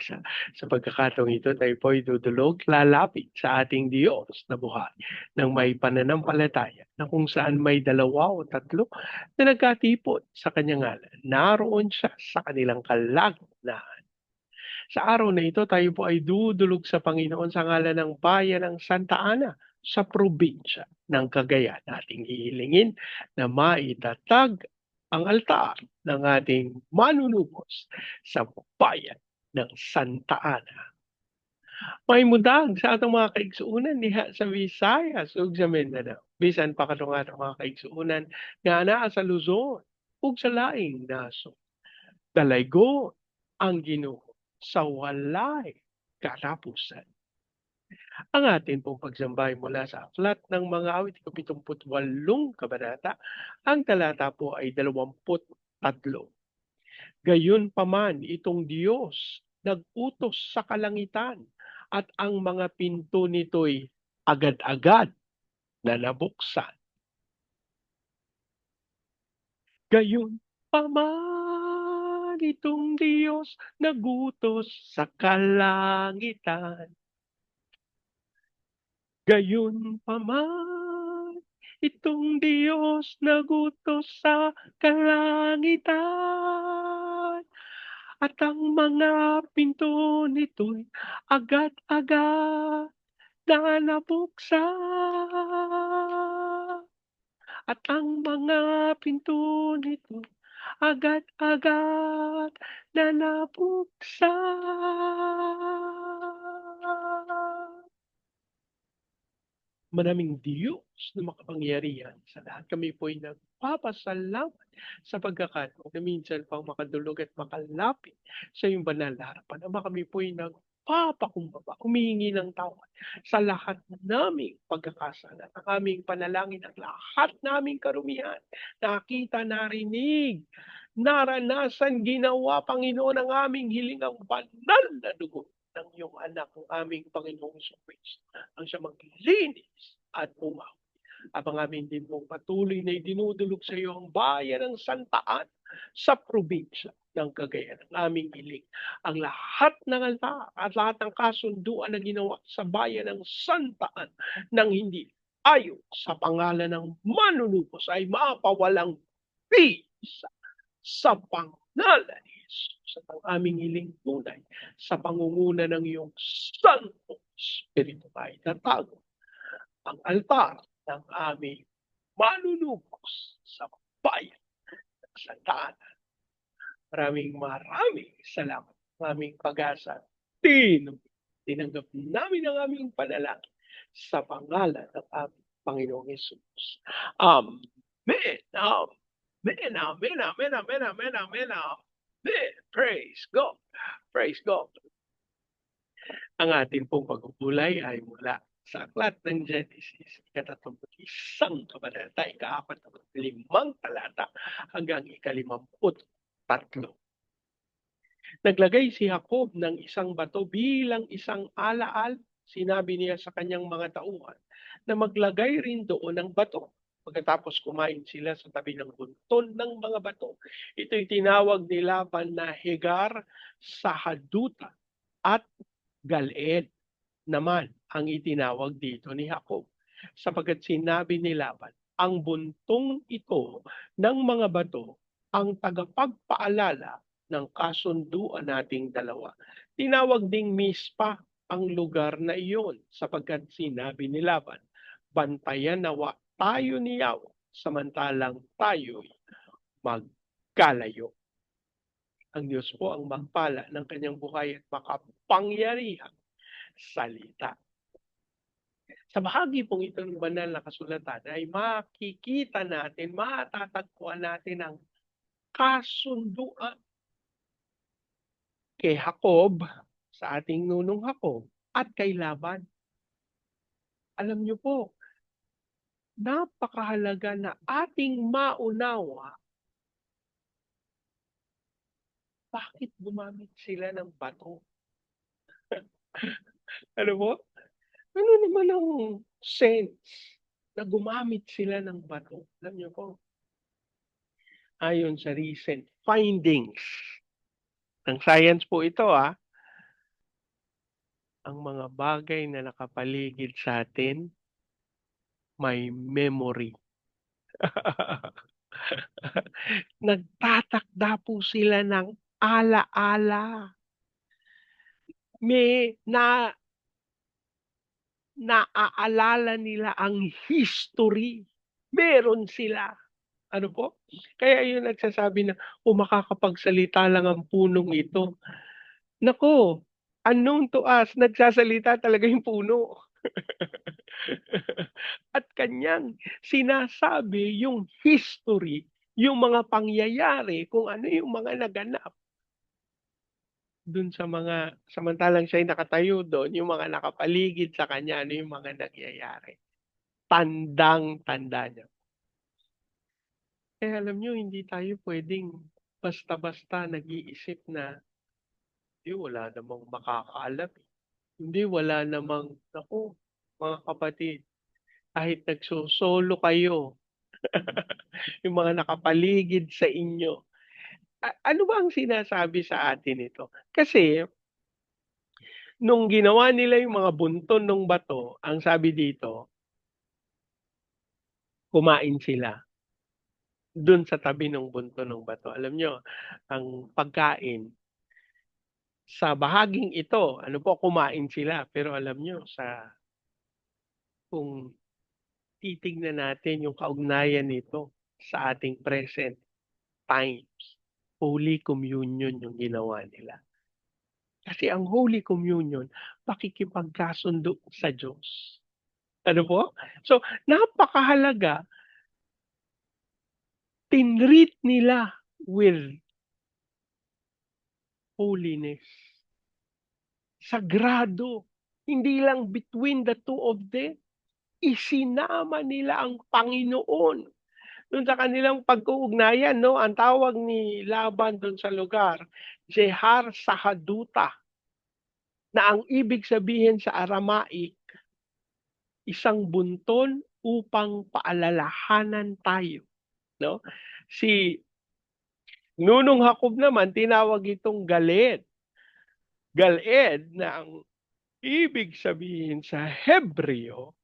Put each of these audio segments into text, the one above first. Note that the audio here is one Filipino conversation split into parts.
isa. Sa pagkakataong ito, tayo po ay dudulog, lalapit sa ating Diyos na buhay ng may pananampalataya na kung saan may dalawa o tatlo na nagkatipon sa kanyang ngalan. Naroon siya sa kanilang kalagnahan. Sa araw na ito, tayo po ay dudulog sa Panginoon sa ngalan ng bayan ng Santa Ana sa probinsya ng Cagayan. Ating hihilingin na maitatag ang altar ng ating manunubos sa bayan ng Santa Ana. May mudag sa atong mga kaigsuunan niha sa Visayas ug sa Mindanao. Bisan pa kadto nga atong mga kaigsuunan nga naa sa Luzon ug sa laing naso. Dalaygo ang Ginoo sa walay katapusan. Ang atin pong pagsambay mula sa aklat ng mga awit, 78 kabanata, ang talata po ay 23. Gayon paman itong Diyos nag-utos sa kalangitan at ang mga pinto nito'y agad-agad na nabuksan. Gayon paman itong Diyos nagutos sa kalangitan Gayon paman, itong Diyos nagutos sa kalangitan. At ang mga pinto nito'y agad-agad na nabuksan. At ang mga pinto nito'y agad-agad na nabuksan. Maraming Diyos na makapangyarihan sa lahat. Kami po ay nagpapasalamat sa pagkakataon na minsan pang makadulog at makalapit sa iyong banal na harapan. Ama kami po ay nagpapakumbaba, humihingi ng tawad sa lahat naming pagkakasala. Ang aming panalangin ang lahat naming karumihan. Nakita, narinig, naranasan, ginawa, Panginoon, ang aming hiling ang banal na dugo ng iyong anak, ang aming Panginoong Kristo, ang siya maglinis at umaw. Abang amin din pong patuloy na idinudulog sa iyo ang bayan ng Santaan sa probinsya ng Cagayan. Ang aming hiling, ang lahat ng alta at lahat ng kasunduan na ginawa sa bayan ng Santaan nang hindi ayo sa pangalan ng manunubos ay mapawalang bisa sa pangalan ni Ang aming hiling tunay sa pangunguna ng iyong Santo Espiritu ay tatago ang altar ng aming manunubos sa bayan ng Santa Ana. Maraming maraming salamat. Maraming pag-asa. Tinanggap, tinanggap namin ang aming panalangin sa pangalan ng aming Panginoong Yesus. Amen. Amen. Amen. Amen. Amen. Amen. Amen. Amen. Praise God. Praise God. Ang ating pong pagpupulay ay mula sa aklat ng Genesis, ikatatlong isang kabanata, ikaapat na limang talata hanggang ikalimamput tatlo. Naglagay si Jacob ng isang bato bilang isang alaal. Sinabi niya sa kanyang mga tauhan na maglagay rin doon ng bato. Pagkatapos kumain sila sa tabi ng bunton ng mga bato. Ito'y tinawag ni Laban na Hegar sa Haduta at Galed naman ang itinawag dito ni Jacob. Sapagkat sinabi ni Laban, ang buntong ito ng mga bato ang tagapagpaalala ng kasunduan nating dalawa. Tinawag ding Mispa ang lugar na iyon sapagkat sinabi ni Laban, bantayan nawa tayo ni Yahweh samantalang tayo'y magkalayo. Ang Diyos po ang magpala ng kanyang buhay at makapangyarihan salita. Sa bahagi pong ito ng banal na kasulatan ay makikita natin, matatagpuan natin ang kasunduan kay Jacob, sa ating nunong Jacob, at kay Laban. Alam niyo po, napakahalaga na ating maunawa bakit gumamit sila ng bato? Ano po? Ano naman ang sense na gumamit sila ng bato? Alam niyo po ayon sa recent findings ng science po ito, ah. Ang mga bagay na nakapaligid sa atin may memory. Nagtatakda po sila ng ala-ala. May na naaalala nila ang history, meron sila. Ano po? Kaya yun nagsasabi na, "Kung makakapagsalita lang ang punong ito." Naku, unknown to us, nagsasalita talaga yung puno. At kaniyang sinasabi yung history, yung mga pangyayari, kung ano yung mga naganap. Dun sa mga samantalang siya'y nakatayo dun, yung mga nakapaligid sa kanya, ano yung mga nangyayari. Tandang-tanda niya. Kaya alam niyo hindi tayo puwedeng basta-basta nag-iisip na, "Hindi, wala namang makakaalam, eh." Hindi, wala namang naku, mga kapatid, kahit nagso-solo kayo, yung mga nakapaligid sa inyo, ano ba ang sinasabi sa atin nito? Kasi nung ginawa nila yung mga bunton nung bato, ang sabi dito kumain sila. Dun sa tabi nung bunton nung bato. Alam niyo, ang pagkain sa bahaging ito, ano po, kumain sila. Pero alam niyo sa kung titignan natin yung kaugnayan nito sa ating present times, Holy Communion yung ginawa nila. Kasi ang Holy Communion, pakikipagkasundo sa Diyos. Ano po? So, napakahalaga tinreat nila with holiness. Sagrado. Hindi lang between the two of them. Isinama nila ang Panginoon dun sa kanilang pag-uugnayan 'no, ang tawag ni Laban dun sa lugar, Jehar Sahaduta. Na ang ibig sabihin sa Aramaic, isang bunton upang paalalahanan tayo, 'no? Si Nunong Jacob naman tinawag itong Galed. Galed na ang ibig sabihin sa Hebreo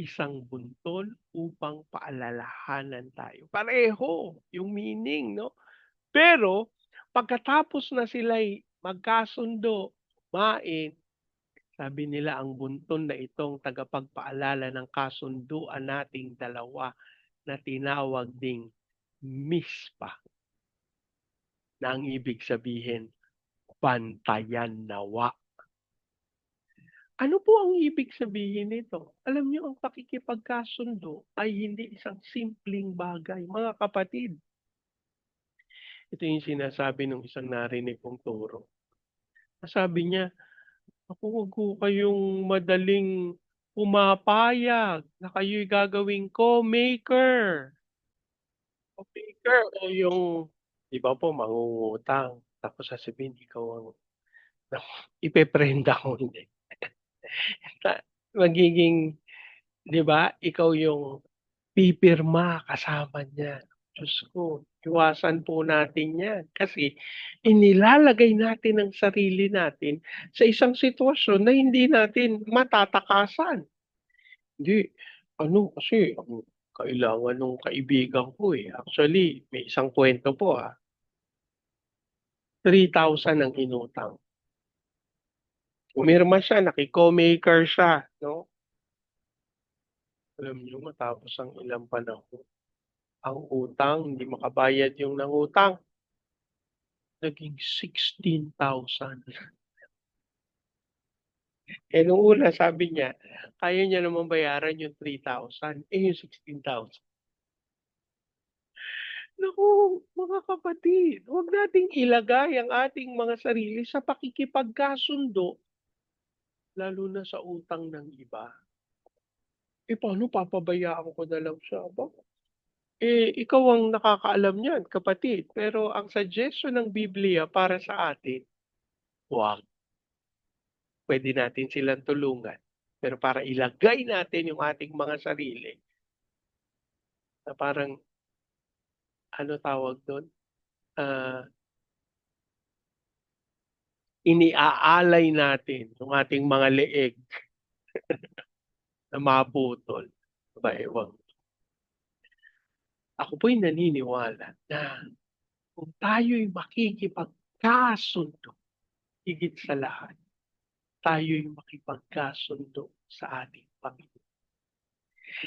isang bunton upang paalalahanan tayo. Pareho yung meaning 'no? Pero pagkatapos na sila'y magkasundo, kumain, sabi nila ang bunton na itong tagapagpaalala ng kasunduan nating dalawa na tinawag ding Mispa. Na ang ibig sabihin, bantayan nawa. Ano po ang ibig sabihin nito? Alam niyo ang pakikipagkasundo ay hindi isang simpleng bagay, mga kapatid. Ito yung sinasabi nung isang narinig kong turo. Sabi niya, "Naku, wag ho kayong madaling pumapayag na kayo'y gagawing co-maker." Co-maker o yung iba po mangungutang tapos sasabihin ikaw ang ipeprenda mo, hindi. Magiging 'di ba, ikaw yung pipirma kasama niya. Diyos ko, iwasan po natin 'yan kasi inilalagay natin ang sarili natin sa isang sitwasyon na hindi natin matatakasan. Hindi, ano kasi kailangan nung kaibigan ko, eh, actually may isang kuwento po, ah. 3,000 ang inutang. Pumirma siya, naki-co-maker siya 'no. Alam niyo matapos ang ilang panahon, ang utang hindi makabayad yung nangutang. Naging 16,000. Eh, nung una sabi niya, kaya niya namang bayaran yung 3,000, eh, yung 16,000 Naku, mga kapatid, huwag nating ilagay ang ating mga sarili sa pakikipagkasundo lalo na sa utang ng iba. Eh, paano papabayaan ko na lang siya, aba Eh, ikaw ang nakakaalam niyan kapatid, pero ang suggestion ng Biblia para sa atin, wag. Puwede natin silang tulungan, pero para ilagay natin yung ating mga sarili na parang ano tawag dun, ah iniaalay natin yung ating mga leeg na maputol, aba ewan. Ko. Ako po'y naniniwala na kung tayo'y makikipagkasundo, higit sa lahat, tayo'y makipagkasundo sa ating Panginoon.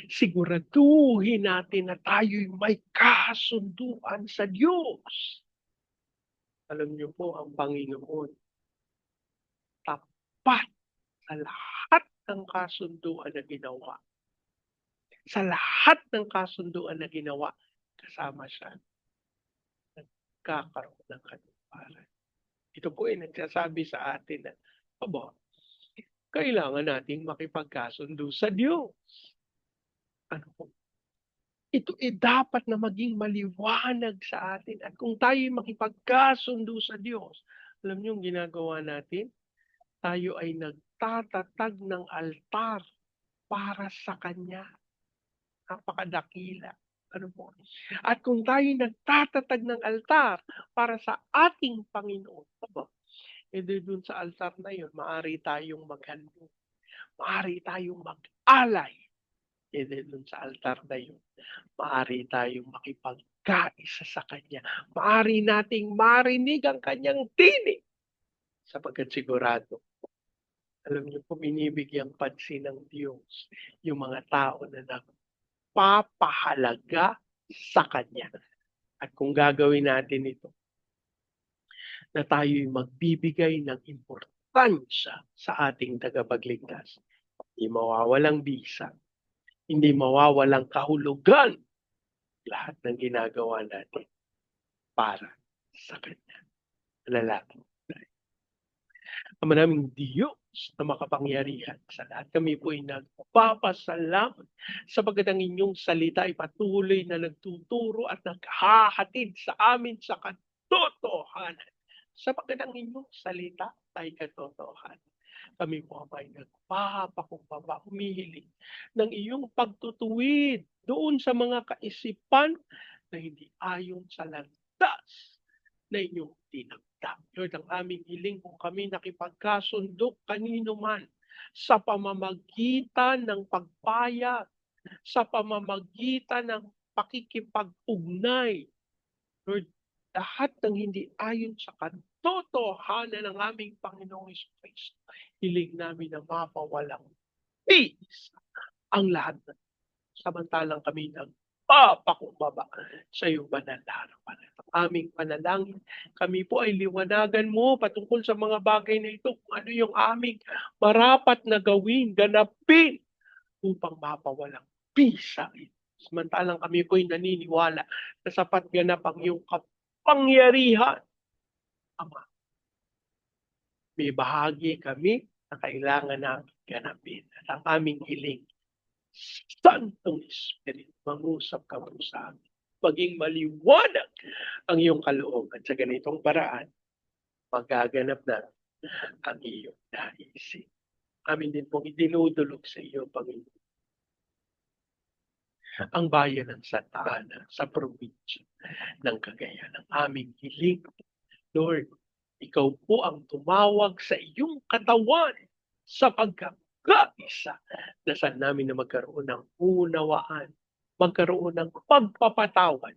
Siguraduhin natin na tayo'y may kasunduan sa Diyos. Alam niyo po ang Panginoon, tapat sa lahat ng kasunduan na ginawa. Sa lahat ng kasunduan na ginawa, kasama siya. Nagkakaroon ng katuparan. Ito po ay nagsasabi sa atin na, aba, kailangan nating makipagkasundo sa Diyos. Ano po? Ito ay dapat na maging maliwanag sa atin. At kung tayo'y makipagkasundo sa Diyos, alam niyo yung ginagawa natin? Tayo ay nagtatatag ng altar para sa Kanya. Napakadakila. Ano po? At kung tayo nagtatatag ng altar para sa ating Panginoon, edi dun sa altar na yun, maari tayong maghandog. Maari tayong mag-alay. Edi dun sa altar na yun, maari tayong makipagkaisa sa Kanya. Maari nating marinig ang Kanyang tinig. Sapagkat sigurado, alam niyo po, binibigyan pansin ng Diyos yung mga tao na nagpapahalaga sa Kanya. At kung gagawin natin ito, na tayo'y magbibigay ng importansya sa ating tagapagligtas. Hindi mawawalang bisa, hindi mawawalang kahulugan lahat ng ginagawa natin para sa Kanya. Lalaki tayo. Manaming Diyos na makapangyarihan sa lahat. Kami po ay nagpapasalamat sapagkat ang inyong salita ay patuloy na nagtuturo at naghahatid sa amin sa katotohanan. Sapagkat ang inyong salita ay katotohanan. Kami po ay nagpapakumbaba, humihiling ng iyong pagtutuwid doon sa mga kaisipan na hindi ayon sa landas na inyong tinagda. Lord, ang aming hiling kung kami nakipagkasundo kanino man sa pamamagitan ng pagpayag, sa pamamagitan ng pakikipag-ugnay. Lord, lahat ng hindi ayon sa katotohanan ng aming Panginoong Kristo, hiling namin na mapawalang peace ang lahat na samantalang kami nang papakumbaba sa iyong banal na harapan. Aming panalangin, kami po ay liwanagan mo patungkol sa mga bagay na ito, kung ano yung aming marapat na gawin, ganapin, upang mapawalang peace sa ito. Samantalang kami po ay naniniwala na sapat ganap ang iyong kapangyarihan. Ama, may bahagi kami na kailangan namin ganapin. At ang aming hiling, Santong Espiritu, mangusap ka po sa amin. Maging maliwanag ang iyong kalooban sa ganitong paraan, magaganap na ang iyong naisip. Amin din pong idinudulog sa iyo, Panginoon. Ang bayan ng Santa Ana sa probinsya ng Cagayan. Ang aming hiling, Lord, ikaw po ang tumawag sa iyong katawan sa pagkakaisa. Dasal namin na magkaroon ng unawaan, magkaroon ng pagpapatawad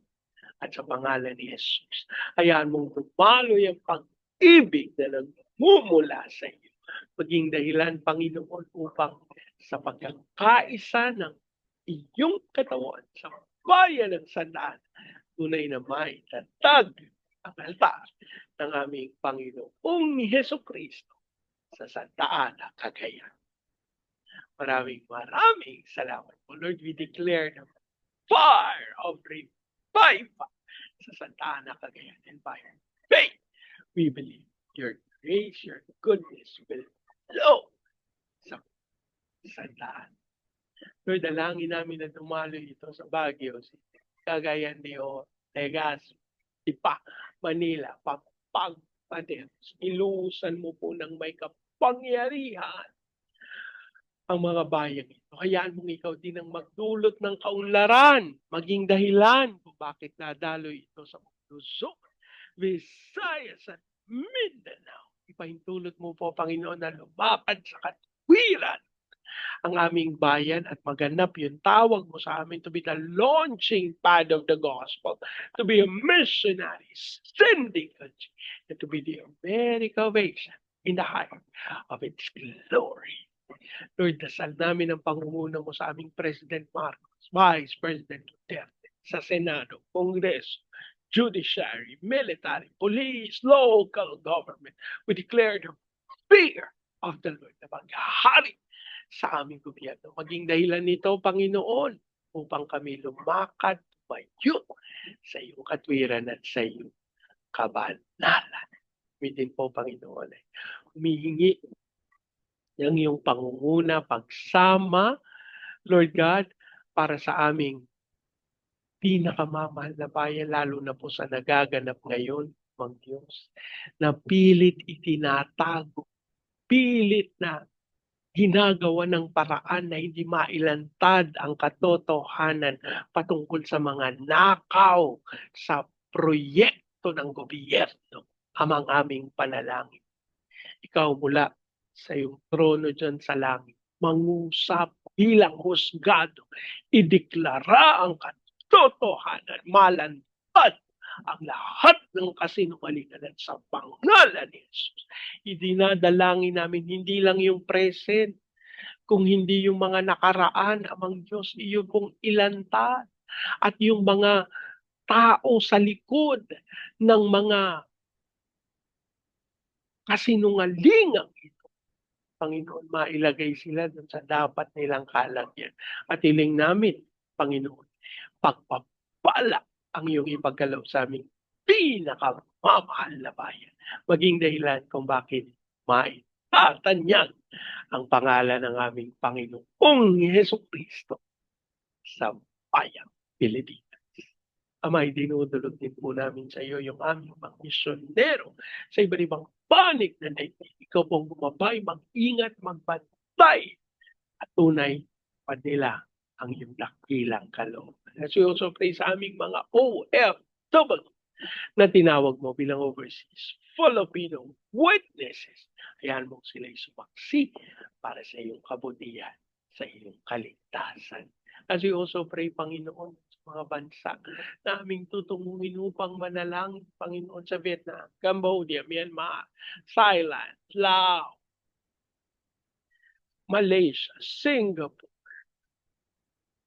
at sa pangalan ni Jesus. Hayaan mong tumaloy ang pag-ibig na nagmumula sa iyo. Maging dahilan, Panginoon, upang sa pagkakaisa ng iyong katawan sa bayan ng sandaan, tunay na may tatag ang altar ng aming Panginoong Heso Kristo sa Santa Ana, Cagayan. Maraming maraming salamat po. Lord, we declare the fire of revival sa Santa Ana, Cagayan. And by faith, we believe your grace, your goodness will flow sa Santa Ana. Lord, dalangin namin na dumalo ito sa Baguio City. Cagayan de Oro, Legazpi, Ipa, Manila, Pampanga, Paderos. Ilusan mo po ng may kapangyarihan ang mga bayang ito. Hayaan mong ikaw din ang magdulot ng kaunlaran, maging dahilan kung bakit nadaloy ito sa Luzon, Visayas at Mindanao. Ipahintulot mo po, Panginoon, na lumapad sa katwiran ang aming bayan at maganap yung tawag mo sa amin to be the launching pad of the gospel, to be a missionary, sending country, and to be the America Asia in the height of its glory. Lord, dasal namin ang pangunguna mo sa aming President Marcos, Vice President Duterte, sa Senado, Kongreso, Judiciary, Military, Police, Local Government. We declare the fear of the Lord na maghahari sa aming gobyerno. Maging dahilan nito, Panginoon, upang kami lumakad, tumayo sa iyong katwiran at sa iyong kabanalan. Kami po, Panginoon, ay humihingi ng iyong pangunguna, pagsama, Lord God, para sa aming pinakamamahal na bayan, lalo na po sa nagaganap ngayon, mga Diyos, na pilit itinatago, pilit na ginagawa ng paraan na hindi mailantad ang katotohanan patungkol sa mga nakaw sa proyekto ng gobyerno amang aming panalangin. Ikaw mula sa iyong trono dyan sa langit, mangusap bilang husgado, ideklara ang katotohanan, malantad ang lahat ng kasinungalingan at sa pangalan ni Jesus. Idinadalangin namin hindi lang yung present, kung hindi yung mga nakaraan, amang Diyos, iyo pong ilantad. At yung mga tao sa likod ng mga kasinungalingang ito, Panginoon, mailagay sila dun sa dapat nilang kalagyan. At hiling namin, Panginoon, pagpapala ang iyong ipagkalaw sa aming pinakamamahal na bayan. Maging dahilan kung bakit maitatanyag ang pangalan ng aming Panginoong Yeso Kristo sa bayang Pilipinas. Amay, dinudulog din po namin sa iyo yung aming mga misyonero sa iba't ibang panig na daigdig. Ikaw pong gumabay, mag-ingat, magbantay at tunay pa ang iyong dakilang kalooban. As we also pray sa aming mga OFW na tinawag mo bilang overseas Filipino witnesses. Ayan mo sila'y sumaksi para sa iyong kabutihan, sa iyong kaligtasan. As we also pray, Panginoon, sa mga bansa na aming tutungungin upang manalangin, Panginoon, sa Vietnam, Cambodia, Myanmar, Thailand, Laos, Malaysia, Singapore,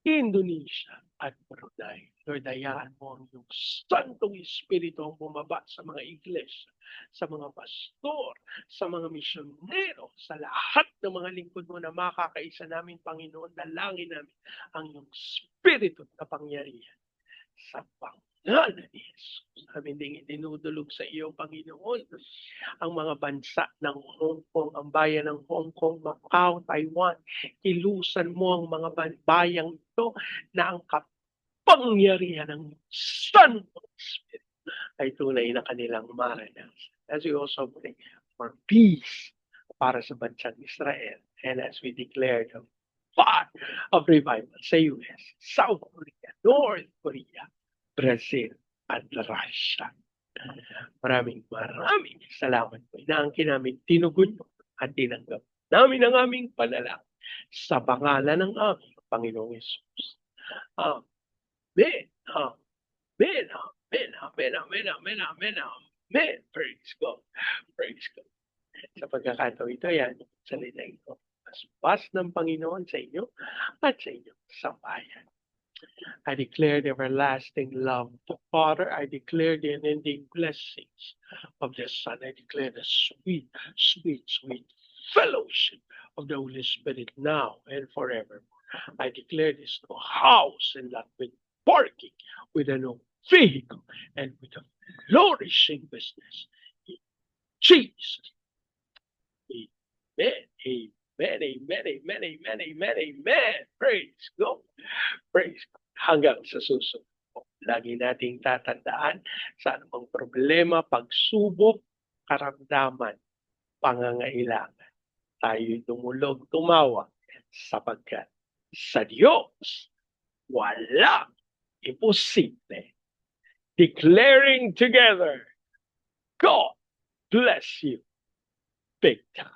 Indonesia, at Brunei. Lord, hayaan mo ang iyong Santong Espiritu ang bumaba sa mga iglesia, sa mga pastor, sa mga misyonero, sa lahat ng mga lingkod mo na makakaisa namin, Panginoon, dalangin namin ang iyong Espiritu na pangyarihan sa pangalan ni Jesus. Amin ding itinudulog sa iyo, Panginoon, ang mga bansa ng Hong Kong, ang bayan ng Hong Kong, Macau, Taiwan. Ilusan mo ang mga bayang ito na ang kapangyarihan ng Santong Spirit ay tunay na kanilang maranas. As we also pray for peace para sa bansang Israel and as we declare the fire of revival sa US, South Korea, North Korea, Brazil, at Russia. Maraming maraming salamat po. Inaangkin namin, tinugon mo at tinanggap namin ang aming panalangin sa pangalan ng aming Panginoong Yesus. Amen. Amen. Amen. Amen. Amen. Amen. Amen. Amen. Praise God. Praise God. Sa pagkakataon ito, yan, salita ito. Paspas ng Panginoon sa inyo at sa inyo sa bayan. I declare the everlasting love of the Father. I declare the unending blessings of the Son. I declare the sweet, sweet, sweet fellowship of the Holy Spirit now and forever. I declare this no house and lot with parking, with a no vehicle, and with a flourishing business. In Jesus. Amen. Amen. Amen. Amen. Amen. Amen. Amen. Praise God. Praise God. Hanggang sa susunod. Lagi nating tatandaan sa anumang problema, pagsubok, karamdaman, pangangailangan. Tayo'y tumulog, tumawa, sapagkat sa Diyos, walang imposible. Declaring together, God bless you big time.